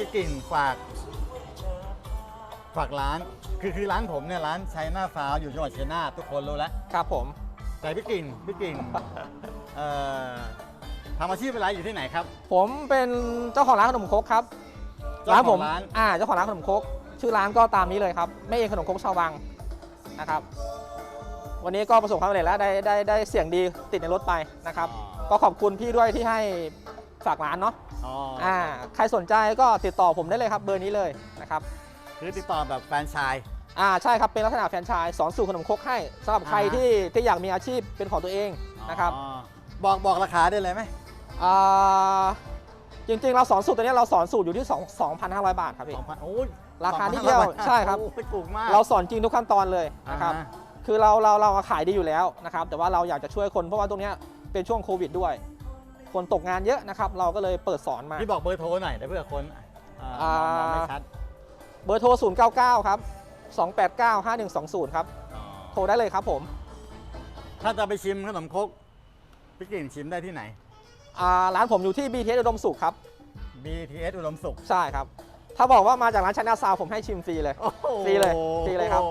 พี่กิ่งฝาก ฝากร้าน คือคือร้านผมเนี่ยร้านชัยนาฟาวอยู่จังหวัดชัยนาททุกคนรู้แล้ว ครับผม แต่พี่กิ่งพี่กิ่งเอ่อทำอาชีพอะไรอยู่ที่ไหนครับ ผมเป็นเจ้าของร้านขนมครกครับเจ้าของผมร้าน อ่าเจ้าของร้านขนมครกชื่อร้านก็ตามนี้เลยครับแม่เองขนมครกชาววังนะครับ วันนี้ก็ประสบความสำเร็จแล้วได้ได้ได้เสียงดีติดในรถไปนะครับ ก็ขอบคุณพี่ด้วยที่ให้ ฝากร้านเนาะอ๋ออ่าใครสนใจก็ติดต่อผมได้เลยครับเบอร์นี้เลยนะครับคือติดต่อแบบแฟรนไชาย อ่าใช่ครับเป็นลักษณะแฟรนไชส์สอนสูตรขนมครกให้สำหรับใครอ่าฮะ ที่ที่อยากมีอาชีพเป็นของตัวเองนะครับอ๋อบอกบอกราคาได้เลยไหมอ่าจริงๆ เราสอนสูตรตัวนี้เราสอนสูตรอยู่ที่ 2 2,500 บาทครับพี่ สองพันโอ้ยราคานิดเดียว2,500ใช่ครับ โอ้ยถูกมากเราสอนจริงทุกขั้นตอนเลยนะครับอ่าฮคือเราเราเราขายดีอยู่แล้วนะครับแต่ว่าเราอยากจะช่วยคนเพราะว่าตรงเนี้ยเป็นช่วงโควิดด้วย คนตกงานเยอะนะครับ เราก็เลยเปิดสอนมา พี่บอกเบอร์โทรหน่อยเดี๋ยวเพื่อคนอ่าอ่ามองไม่ชัดเบอร์โทร 099 ครับ 289 5120 ครับ อ๋อโทรได้เลยครับผมถ้าจะไปชิมขนมครกพี่กิ่งชิมได้ที่ไหน อ่าร้านผมอยู่ที่ BTS อุดมสุขครับ BTS อุดมสุขใช่ครับ ถ้าบอกว่ามาจากร้านชันนาซาวผมให้ชิมฟรีเลย โอ้โหฟรีเลยฟรีเลยครับ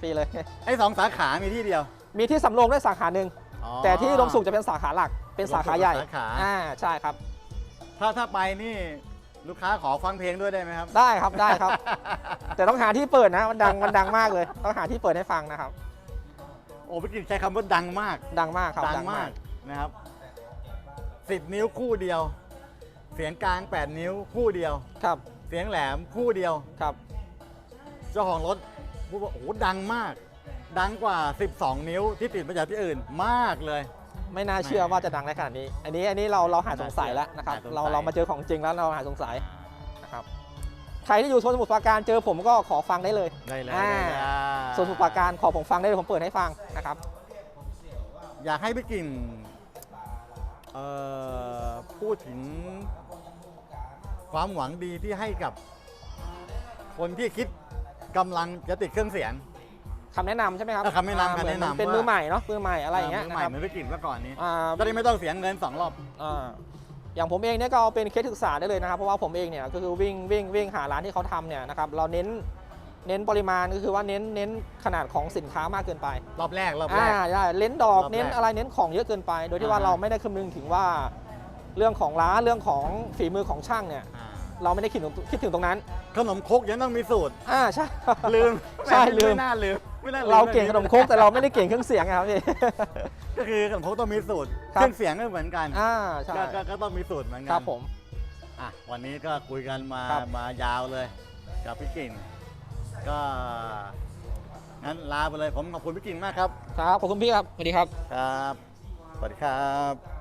ฟรีเลย ไอ้สองสาขามีที่เดียว มีที่สำโรงด้วยสาขาหนึ่งอ๋อ แต่ที่อุดมสุขจะเป็นสาขาหลัก เป็นสาขาใหญ่สาขา อ่าใช่ครับ ถ้าถ้าไปนี่ลูกค้าขอฟังเพลงด้วยได้ไหมครับ ได้ครับได้ครับ แต่ต้องหาที่เปิดนะมันดังมันดังมากเลย ต้องหาที่เปิดให้ฟังนะครับ โอ้พี่กิ่งใช้คำว่าดังมาก ดังมากครับดังมากนะครับสิบนิ้วคู่เดียว เสียงกลาง 8 นิ้วคู่เดียว ครับเสียงแหลมคู่เดียว ครับ เจ้าของรถพูดว่าโอ้โหดังมาก ดังกว่า 12 นิ้วที่ติดมาจากที่อื่นมากเลย ไม่น่าเชื่อว่าจะดังได้ขนาดนี้ อันนี้อันนี้เราเราหายสงสัยแล้วนะครับ หายสงสัย เราเรามาเจอของจริงแล้วเราหายสงสัยนะครับ ใครที่อยู่โซนสมุทรปราการเจอผมก็ขอฟังได้เลย ได้เลยอ่า ได้เลยอ่าโซนสมุทรปราการขอผมฟังได้เลยผมเปิดให้ฟังนะครับ อยากให้พี่กิ่งเอ่อพูดถึงความหวังดีที่ให้กับ คนที่คิดกำลังจะติดเครื่องเสียง คำแนะนำใช่ไหมครับเออคำแนะนำอ่าเหมือคำแนะนำเป็นว่า มือใหม่เนาะมือใหม่อะไรอย่างเงี้ยมืนะใหม่ครับเหมือนพี่กิ่งเมื่อก่อนนี้อ่า จะได้ไม่ต้องเสียเงินสองรอบ อ่าอย่างผมเองเนี่ยก็เอาเป็นเคสศึกษาได้เลยนะครับ เพราะว่าผมเองเนี่ยก็คือวิ่งวิ่งวิ่งหาร้านที่เขาทำเนี่ยนะครับเราเน้นเน้นปริมาณก็คือว่าเน้นเน้นขนาดของสินค้ามากเกินไปรอบแรกรอบแรอ่ากใช่เน้นดอกรอบแรกเน้นอะไรเน้นของเยอะเกินไป โดยที่ว่าอ่าฮะเราไม่ได้คำนึงถึงว่าเรื่องของร้านเรื่องของฝีมือของช่างเนี่ยอ่าเราไม่ได้คิดถึงคิดถึงตรงนั้นขนมครกยังต้องมีสูตร อ่าใช่ ลืมใช่ลืม ไม่น่าลืม ไม่น่าลืมเราเก่งขนมครกแต่เราไม่ได้เก่งเครื่องเสียงไงครับพี่ ก็คือขนมครกต้องมีสูตรครัเคบรื่องเสียงก็เหมือนกันอ่าใช่ก็ก็ก็ต้องมีสูตรเหมือนกัครับผม อะวันนี้ก็คุยกันมาครับ มายาวเลย กับพี่กิ่งก็งั้นลาไปเลยผมขอบคุณพี่กิ่งมากครับ ครับขอบคุณพี่ครับสวัสดีครับ ครับสวัสดีครับ